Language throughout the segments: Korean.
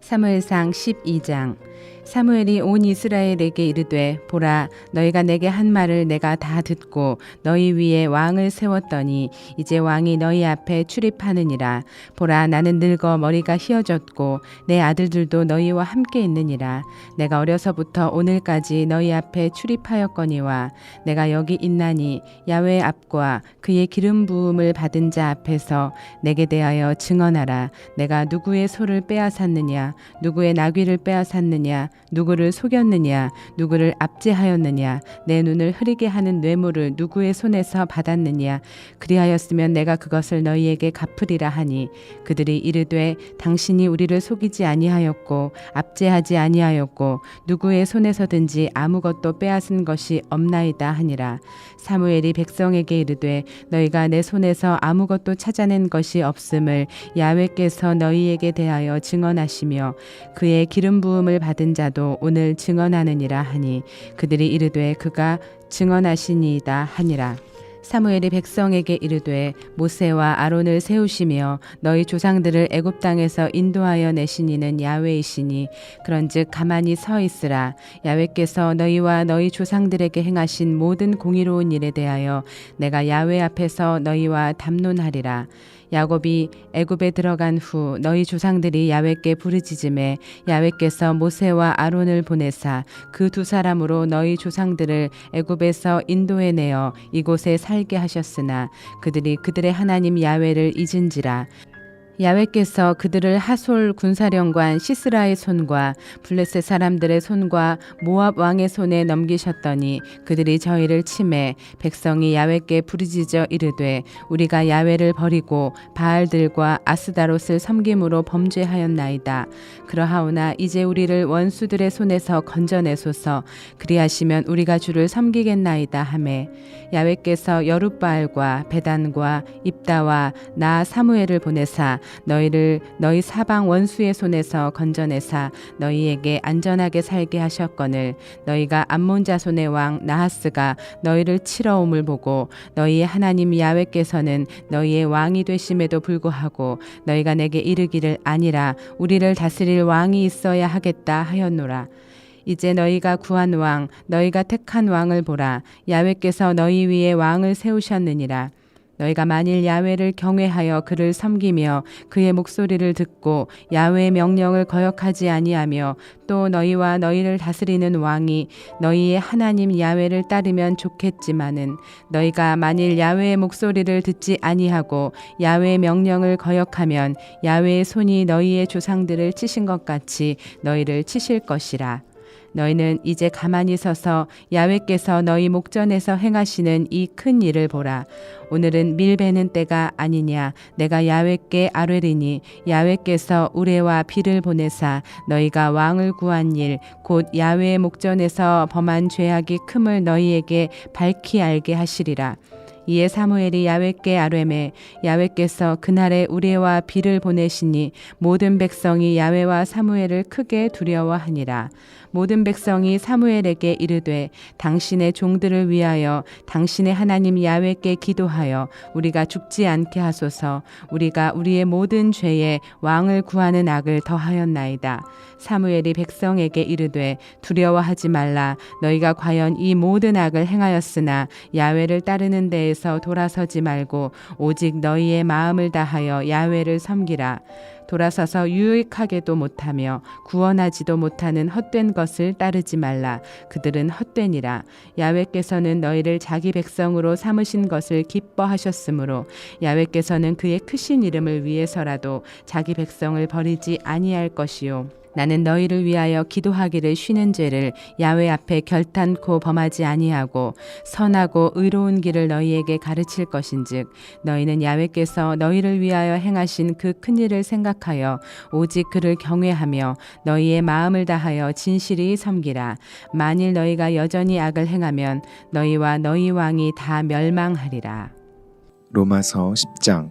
사무엘상 12장 사무엘이 온 이스라엘에게 이르되 보라 너희가 내게 한 말을 내가 다 듣고 너희 위에 왕을 세웠더니 이제 왕이 너희 앞에 출입하느니라. 보라 나는 늙어 머리가 휘어졌고 내 아들들도 너희와 함께 있느니라. 내가 어려서부터 오늘까지 너희 앞에 출입하였거니와 내가 여기 있나니 야외 앞과 그의 기름 부음을 받은 자 앞에서 내게 대하여 증언하라. 내가 누구의 소를 빼앗았느냐? 누구의 나귀를 빼앗았느냐 누구를 속였느냐? 누구를 압제하였느냐? 내 눈을 흐리게 하는 뇌물을 누구의 손에서 받았느냐? 그리하였으면 내가 그것을 너희에게 갚으리라 하니 그들이 이르되 당신이 우리를 속이지 아니하였고 압제하지 아니하였고 누구의 손에서든지 아무것도 빼앗은 것이 없나이다 하니라. 사무엘이 백성에게 이르되 너희가 내 손에서 아무것도 찾아낸 것이 없음을 야외께서 너희에게 대하여 증언하시며 그의 기름 부음을 받은 자도 오늘 증언하느니라 하니 그들이 이르되 그가 증언하시니이다 하니라. 사무엘이 백성에게 이르되 모세와 아론을 세우시며 너희 조상들을 애굽 땅에서 인도하여 내신 이는 야외이시니 그런즉 가만히 서 있으라. 야외께서 너희와 너희 조상들에게 행하신 모든 공의로운 일에 대하여 내가 야외 앞에서 너희와 담론하리라 야곱이 애굽에 들어간 후 너희 조상들이 야외께 부르짖음에 야외께서 모세와 아론을 보내사 그 두 사람으로 너희 조상들을 애굽에서 인도해 내어 이곳에 살게 하셨으나 그들이 그들의 하나님 야외를 잊은지라 야외께서 그들을 하솔 군사령관 시스라의 손과 블레셋 사람들의 손과 모압 왕의 손에 넘기셨더니 그들이 저희를 침해 백성이 야외께 부르짖어 이르되 우리가 야외를 버리고 바알들과 아스다롯을 섬김으로 범죄하였나이다. 그러하오나 이제 우리를 원수들의 손에서 건져내소서. 그리하시면 우리가 주를 섬기겠나이다 하매 야외께서 여룻바알과 베단과 입다와 나 사무엘을 보내사 너희를 너희 사방 원수의 손에서 건져내사 너희에게 안전하게 살게 하셨거늘 너희가 암몬 자손의 왕 나하스가 너희를 치러 옴을 보고 너희의 하나님 야외께서는 너희의 왕이 되심에도 불구하고 너희가 내게 이르기를 아니라 우리를 다스릴 왕이 있어야 하겠다 하였노라. 이제 너희가 구한 왕 너희가 택한 왕을 보라. 야외께서 너희 위에 왕을 세우셨느니라 너희가 만일 야외를 경외하여 그를 섬기며 그의 목소리를 듣고 야외의 명령을 거역하지 아니하며 또 너희와 너희를 다스리는 왕이 너희의 하나님 야외를 따르면 좋겠지만은 너희가 만일 야외의 목소리를 듣지 아니하고 야외의 명령을 거역하면 야외의 손이 너희의 조상들을 치신 것 같이 너희를 치실 것이라 너희는 이제 가만히 서서 야외께서 너희 목전에서 행하시는 이 큰 일을 보라. 오늘은 밀베는 때가 아니냐. 내가 야외께 아뢰리니 야외께서 우레와 비를 보내사 너희가 왕을 구한 일, 곧 야외의 목전에서 범한 죄악이 큼을 너희에게 밝히 알게 하시리라. 이에 사무엘이 야외께 아뢰매 야외께서 그날에 우레와 비를 보내시니 모든 백성이 야외와 사무엘을 크게 두려워하니라. 모든 백성이 사무엘에게 이르되 당신의 종들을 위하여 당신의 하나님 야외께 기도하여 우리가 죽지 않게 하소서. 우리가 우리의 모든 죄에 왕을 구하는 악을 더하였나이다. 사무엘이 백성에게 이르되 두려워하지 말라. 너희가 과연 이 모든 악을 행하였으나 야외를 따르는 데에 서 돌아서지 말고 오직 너희의 마음을 다하여 야외를 섬기라 돌아서서 유익하게도 못하며 구원하지도 못하는 헛된 것을 따르지 말라. 그들은 헛되니라. 야외께서는 너희를 자기 백성으로 삼으신 것을 기뻐하셨으므로 야외께서는 그의 크신 이름을 위해서라도 자기 백성을 버리지 아니할 것이요. 나는 너희를 위하여 기도하기를 쉬는 죄를 야외 앞에 결탄코 범하지 아니하고 선하고 의로운 길을 너희에게 가르칠 것인즉 너희는 야외께서 너희를 위하여 행하신 그 큰 일을 생각하여 오직 그를 경외하며 너희의 마음을 다하여 진실히 섬기라. 만일 너희가 여전히 악을 행하면 너희와 너희 왕이 다 멸망하리라. 로마서 10장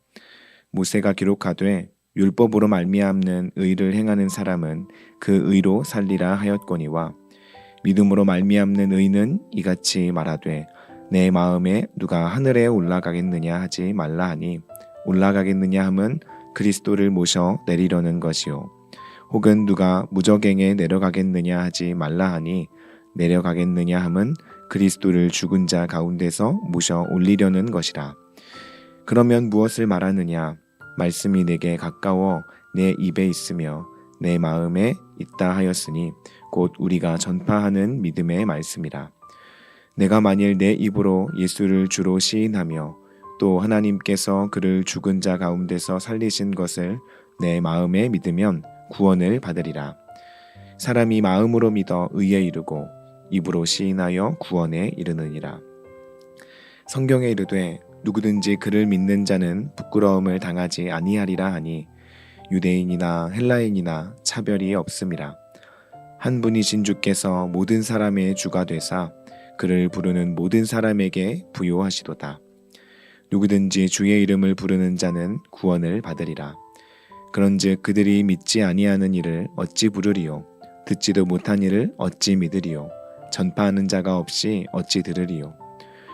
모세가 기록하되 율법으로 말미암는 의를 행하는 사람은 그 의로 살리라 하였거니와 믿음으로 말미암는 의는 이같이 말하되 내 마음에 누가 하늘에 올라가겠느냐 하지 말라 하니 올라가겠느냐 함은 그리스도를 모셔 내리려는 것이요. 혹은 누가 무적행에 내려가겠느냐 하지 말라 하니 내려가겠느냐 함은 그리스도를 죽은 자 가운데서 모셔 올리려는 것이라. 그러면 무엇을 말하느냐 말씀이 내게 가까워 내 입에 있으며 내 마음에 있다 하였으니 곧 우리가 전파하는 믿음의 말씀이라. 내가 만일 내 입으로 예수를 주로 시인하며 또 하나님께서 그를 죽은 자 가운데서 살리신 것을 내 마음에 믿으면 구원을 받으리라. 사람이 마음으로 믿어 의에 이르고 입으로 시인하여 구원에 이르느니라. 성경에 이르되 누구든지 그를 믿는 자는 부끄러움을 당하지 아니하리라 하니 유대인이나 헬라인이나 차별이 없음이라. 한 분이신 주께서 모든 사람의 주가 되사 그를 부르는 모든 사람에게 부요하시도다. 누구든지 주의 이름을 부르는 자는 구원을 받으리라. 그런즉 그들이 믿지 아니하는 일을 어찌 부르리요? 듣지도 못한 일을 어찌 믿으리요? 전파하는 자가 없이 어찌 들으리요?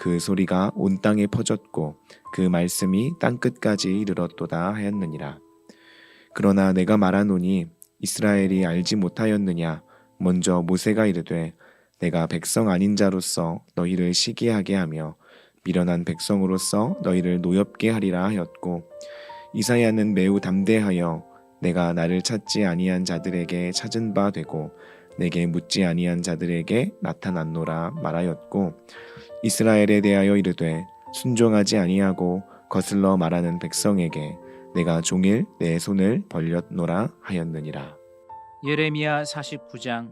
그 소리가 온 땅에 퍼졌고 그 말씀이 땅 끝까지 이르렀도다 하였느니라. 그러나 내가 말하노니 이스라엘이 알지 못하였느냐 먼저 모세가 이르되 내가 백성 아닌 자로서 너희를 시기하게 하며 미련한 백성으로서 너희를 노엽게 하리라 하였고 이사야는 매우 담대하여 내가 나를 찾지 아니한 자들에게 찾은 바 되고 내게 묻지 아니한 자들에게 나타났노라 말하였고 이스라엘에 대하여 이르되 순종하지 아니하고 거슬러 말하는 백성에게 내가 종일 내 손을 벌렸노라 하였느니라. 예레미야 49장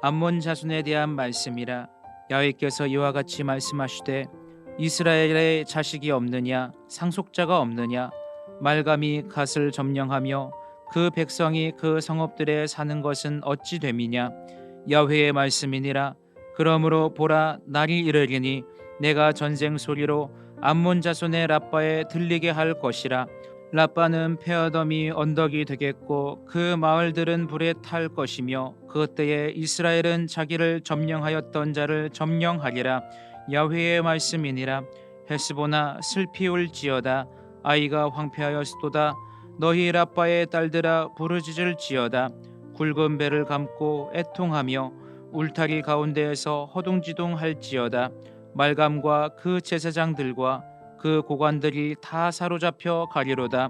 암몬 자손에 대한 말씀이라 야훼께서 이와 같이 말씀하시되 이스라엘의 자식이 없느냐 상속자가 없느냐 말감이 갓을 점령하며 그 백성이 그 성읍들에 사는 것은 어찌 됨이냐 야훼의 말씀이니라 그러므로 보라 날이 이르리니 내가 전쟁 소리로 암몬 자손의 라빠에 들리게 할 것이라. 라빠는 페어덤이 언덕이 되겠고 그 마을들은 불에 탈 것이며 그때에 이스라엘은 자기를 점령하였던 자를 점령하리라. 야훼의 말씀이니라. 헤스보나 슬피 울지어다. 아이가 황폐하였도다. 너희 라빠의 딸들아 부르짖을지어다. 굵은 배를 감고 애통하며 울타리 가운데에서 허둥지둥 할지어다 말감과 그 제사장들과 그 고관들이 다 사로잡혀 가리로다.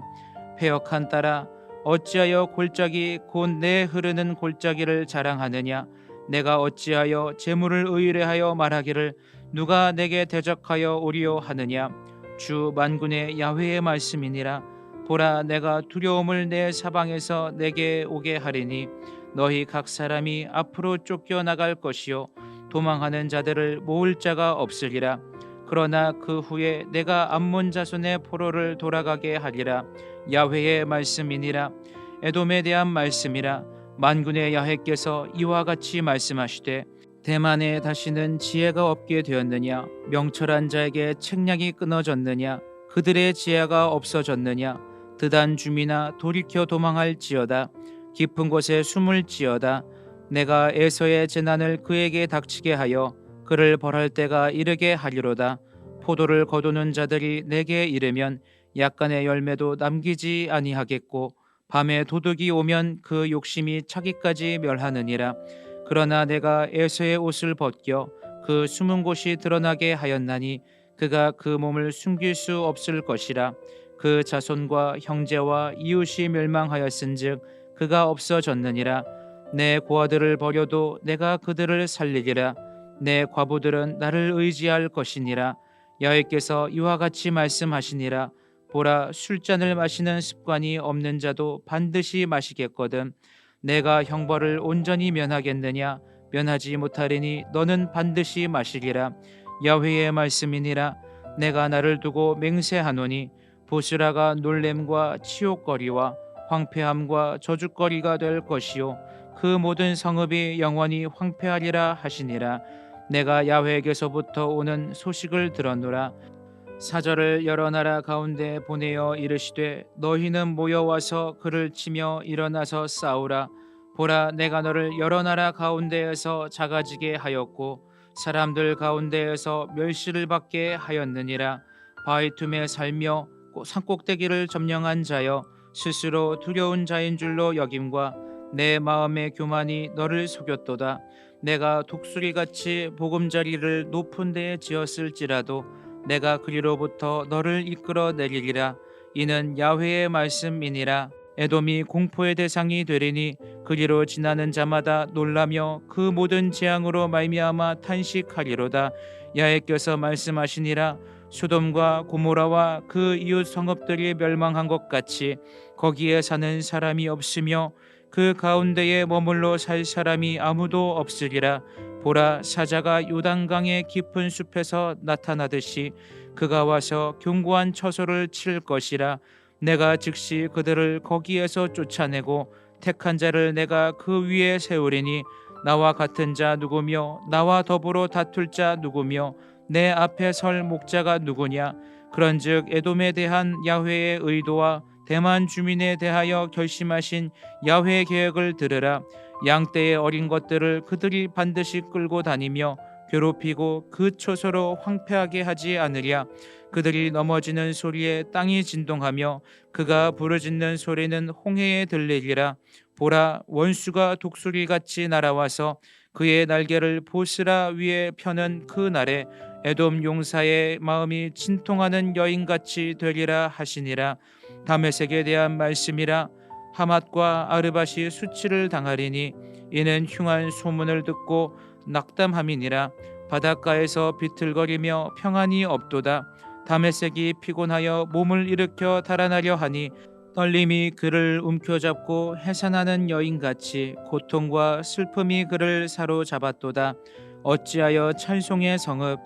폐역한 딸아 어찌하여 골짜기 곧 내 흐르는 골짜기를 자랑하느냐? 내가 어찌하여 재물을 의뢰하여 말하기를 누가 내게 대적하여 오리요 하느냐? 주 만군의 야훼의 말씀이니라. 보라 내가 두려움을 내 사방에서 내게 오게 하리니 너희 각 사람이 앞으로 쫓겨 나갈 것이요. 도망하는 자들을 모을 자가 없으리라. 그러나 그 후에 내가 암몬 자손의 포로를 돌아가게 하리라. 야훼의 말씀이니라. 에돔에 대한 말씀이라. 만군의 야훼께서 이와 같이 말씀하시되 대만에 다시는 지혜가 없게 되었느냐? 명철한 자에게 책략이 끊어졌느냐? 그들의 지혜가 없어졌느냐? 드단 주민아 돌이켜 도망할지어다 깊은 곳에 숨을 지어다 내가 에서의 재난을 그에게 닥치게 하여 그를 벌할 때가 이르게 하리로다. 포도를 거두는 자들이 내게 이르면 약간의 열매도 남기지 아니하겠고 밤에 도둑이 오면 그 욕심이 차기까지 멸하느니라. 그러나 내가 에서의 옷을 벗겨 그 숨은 곳이 드러나게 하였나니 그가 그 몸을 숨길 수 없을 것이라. 그 자손과 형제와 이웃이 멸망하였은즉 그가 없어졌느니라. 내 고아들을 버려도 내가 그들을 살리리라. 내 과부들은 나를 의지할 것이니라. 여호께서 이와 같이 말씀하시니라. 보라 술잔을 마시는 습관이 없는 자도 반드시 마시겠거든. 내가 형벌을 온전히 면하겠느냐? 면하지 못하리니 너는 반드시 마시리라. 야훼의 말씀이니라. 내가 나를 두고 맹세하노니 보스라가 놀램과 치욕거리와 황폐함과 저주거리가 될 것이요. 그 모든 성읍이 영원히 황폐하리라 하시니라. 내가 야훼에게서부터 오는 소식을 들었노라. 사절을 여러 나라 가운데 보내어 이르시되 너희는 모여와서 그를 치며 일어나서 싸우라. 보라 내가 너를 여러 나라 가운데에서 작아지게 하였고 사람들 가운데에서 멸시를 받게 하였느니라. 바위 틈에 살며 산꼭대기를 점령한 자여 스스로 두려운 자인 줄로 여김과 내 마음의 교만이 너를 속였도다. 내가 독수리같이 보금자리를 높은 데에 지었을지라도 내가 그리로부터 너를 이끌어 내리리라. 이는 야훼의 말씀이니라. 에돔이 공포의 대상이 되리니 그리로 지나는 자마다 놀라며 그 모든 재앙으로 말미암아 탄식하리로다. 야훼께서 말씀하시니라 소돔과 고모라와 그 이웃 성읍들이 멸망한 것 같이 거기에 사는 사람이 없으며 그 가운데에 머물러 살 사람이 아무도 없으리라. 보라 사자가 요단강의 깊은 숲에서 나타나듯이 그가 와서 견고한 처소를 칠 것이라. 내가 즉시 그들을 거기에서 쫓아내고 택한 자를 내가 그 위에 세우리니 나와 같은 자 누구며 나와 더불어 다툴 자 누구며 내 앞에 설 목자가 누구냐? 그런즉 에돔에 대한 야훼의 의도와 대만 주민에 대하여 결심하신 야훼의 계획을 들으라. 양 떼의 어린 것들을 그들이 반드시 끌고 다니며 괴롭히고 그 초소로 황폐하게 하지 않으랴. 그들이 넘어지는 소리에 땅이 진동하며 그가 부르짖는 소리는 홍해에 들리리라. 보라 원수가 독수리 같이 날아와서 그의 날개를 보스라 위에 펴는 그 날에 에돔 용사의 마음이 진통하는 여인같이 되리라 하시니라. 다메섹에 대한 말씀이라 하맛과 아르밧이 수치를 당하리니 이는 흉한 소문을 듣고 낙담함이니라. 바닷가에서 비틀거리며 평안이 없도다. 다메섹이 피곤하여 몸을 일으켜 달아나려 하니 떨림이 그를 움켜잡고 해산하는 여인같이 고통과 슬픔이 그를 사로잡았도다. 어찌하여 찬송의 성읍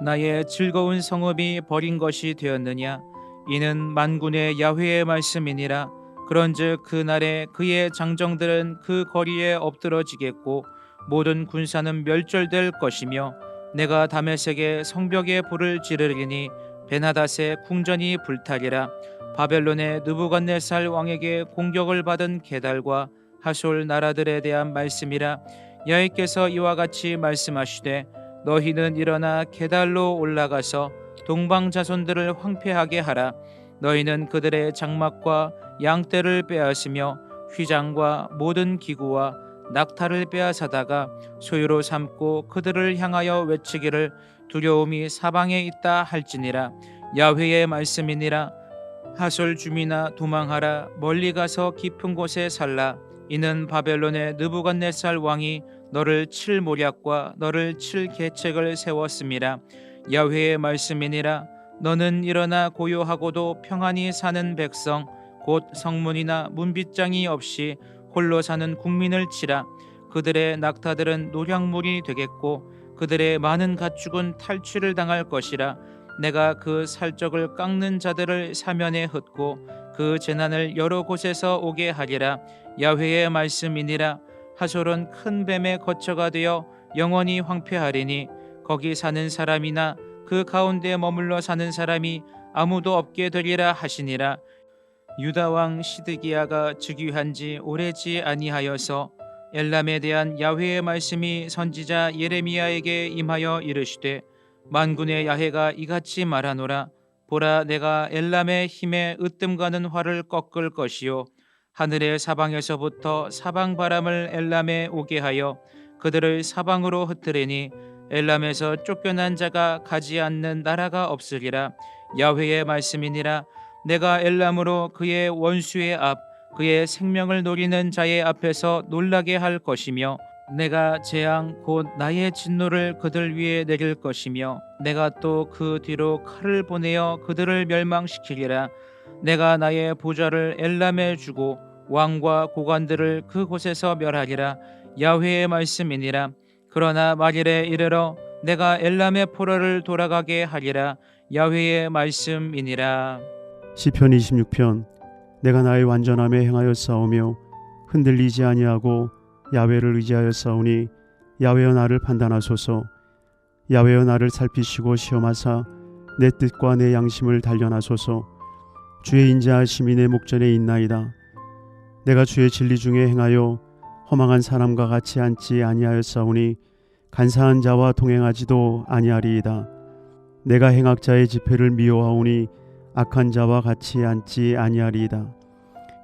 나의 즐거운 성읍이 버린 것이 되었느냐? 이는 만군의 야훼의 말씀이니라. 그런즉 그 날에 그의 장정들은 그 거리에 엎드러지겠고 모든 군사는 멸절될 것이며 내가 다메섹의 성벽에 불을 지르리니 베나닷의 궁전이 불타리라. 바벨론의 느부갓네살 왕에게 공격을 받은 게달과 하솔 나라들에 대한 말씀이라. 여호께서 이와 같이 말씀하시되 너희는 일어나 게달로 올라가서 동방 자손들을 황폐하게 하라. 너희는 그들의 장막과 양떼를 빼앗으며 휘장과 모든 기구와 낙타를 빼앗아다가 소유로 삼고 그들을 향하여 외치기를 두려움이 사방에 있다 할지니라. 야훼의 말씀이니라. 하솔 주민아 도망하라. 멀리 가서 깊은 곳에 살라. 이는 바벨론의 느부갓네살 왕이 너를 칠 모략과 너를 칠 계책을 세웠음이라 야훼의 말씀이니라. 너는 일어나 고요하고도 평안히 사는 백성 곧 성문이나 문빗장이 없이 홀로 사는 국민을 치라. 그들의 낙타들은 노량물이 되겠고 그들의 많은 가축은 탈취를 당할 것이라. 내가 그 살적을 깎는 자들을 사면에 흩고 그 재난을 여러 곳에서 오게 하리라. 야훼의 말씀이니라 하솔은 큰 뱀의 거처가 되어 영원히 황폐하리니 거기 사는 사람이나 그 가운데 머물러 사는 사람이 아무도 없게 되리라 하시니라. 유다 왕 시드기야가 즉위한 지 오래지 아니하여서 엘람에 대한 야훼의 말씀이 선지자 예레미야에게 임하여 이르시되 만군의 야훼가 이같이 말하노라. 보라 내가 엘람의 힘에 으뜸가는 활을 꺾을 것이요 하늘의 사방에서부터 사방 바람을 엘람에 오게 하여 그들을 사방으로 흩으리니 엘람에서 쫓겨난 자가 가지 않는 나라가 없으리라. 야훼의 말씀이니라. 내가 엘람으로 그의 원수의 앞 그의 생명을 노리는 자의 앞에서 놀라게 할 것이며 내가 재앙 곧 나의 진노를 그들 위에 내릴 것이며 내가 또 그 뒤로 칼을 보내어 그들을 멸망시키리라. 내가 나의 보좌를 엘람에 주고 왕과 고관들을 그곳에서 멸하리라 야훼의 말씀이니라. 그러나 말일에 이르러 내가 엘람의 포로를 돌아가게 하리라 야훼의 말씀이니라. 시편 26편. 내가 나의 완전함에 행하여 싸우며 흔들리지 아니하고 야외를 의지하여 싸우니 야외여 나를 판단하소서. 야외여 나를 살피시고 시험하사 내 뜻과 내 양심을 단련하소서. 주의 인자하심이 내 목전에 있나이다 내가 주의 진리 중에 행하여 허망한 사람과 같이 앉지 아니하였사오니 간사한 자와 동행하지도 아니하리이다 내가 행악자의 집회를 미워하오니 악한 자와 같이 앉지 아니하리이다.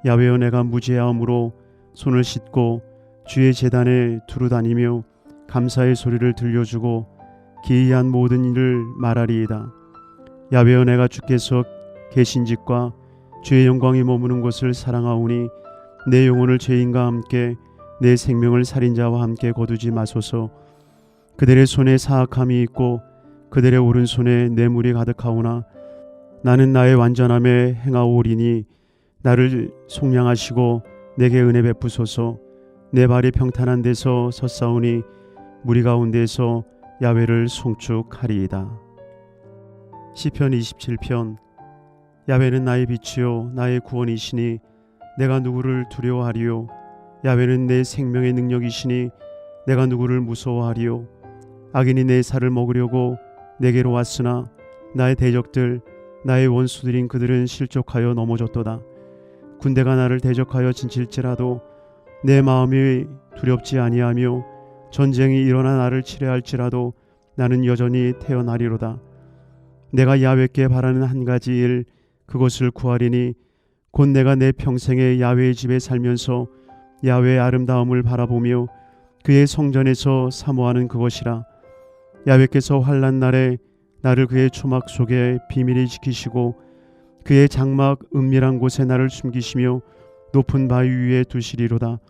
야외여 내가 무죄함으로 손을 씻고 주의 재단에 두루 다니며 감사의 소리를 들려주고 기이한 모든 일을 말하리이다. 야외여 내가 주께서 계신 집과 주의 영광이 머무는 곳을 사랑하오니 내 영혼을 죄인과 함께 내 생명을 살인자와 함께 거두지 마소서. 그들의 손에 사악함이 있고 그들의 오른손에 뇌물이 가득하오나 나는 나의 완전함에 행하오리니 나를 속량하시고 내게 은혜 베푸소서 내 발이 평탄한 데서 섰사오니 무리 가운데서 야외를 송축하리이다. 시편 27편 야외는 나의 빛이요 나의 구원이시니 내가 누구를 두려워하리요 야외는 내 생명의 능력이시니 내가 누구를 무서워하리요 악인이 내 살을 먹으려고 내게로 왔으나 나의 대적들 나의 원수들인 그들은 실족하여 넘어졌도다. 군대가 나를 대적하여 진칠지라도 내 마음이 두렵지 아니하며 전쟁이 일어나 나를 치려할지라도 나는 여전히 태어나리로다. 내가 야외께 바라는 한 가지 일 그것을 구하리니 곧 내가 내 평생에 야외의 집에 살면서 야외의 아름다움을 바라보며 그의 성전에서 사모하는 그것이라 야외께서 환란 날에 나를 그의 초막 속에 비밀히 지키시고 그의 장막 은밀한 곳에 나를 숨기시며 높은 바위 위에 두시리로다.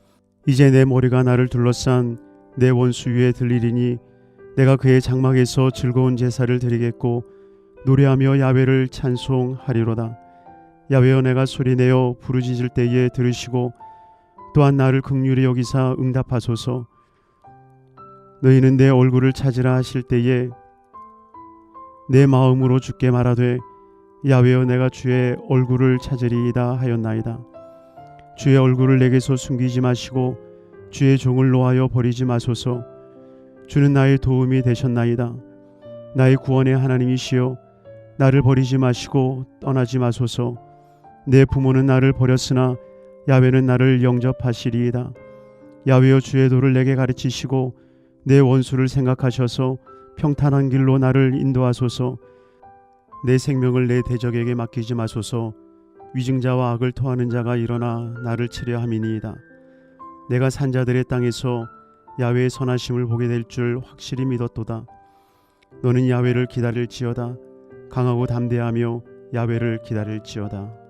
이제 내 머리가 나를 둘러싼 내 원수 위에 들리리니 내가 그의 장막에서 즐거운 제사를 드리겠고 노래하며 야외를 찬송하리로다. 야외여 내가 소리내어 부르짖을 때에 들으시고 또한 나를 극률히 여기사 응답하소서. 너희는 내 얼굴을 찾으라 하실 때에 내 마음으로 주께 말하되 야외여 내가 주의 얼굴을 찾으리이다 하였나이다. 주의 얼굴을 내게서 숨기지 마시고 주의 종을 놓아여 버리지 마소서. 주는 나의 도움이 되셨나이다. 나의 구원의 하나님이시여 나를 버리지 마시고 떠나지 마소서. 내 부모는 나를 버렸으나 야외는 나를 영접하시리이다. 야외여 주의 도를 내게 가르치시고 내 원수를 생각하셔서 평탄한 길로 나를 인도하소서. 내 생명을 내 대적에게 맡기지 마소서. 위증자와 악을 토하는 자가 일어나 나를 치려 함이니이다. 내가 산자들의 땅에서 야외의 선하심을 보게 될 줄 확실히 믿었도다. 너는 야외를 기다릴지어다. 강하고 담대하며 야외를 기다릴지어다.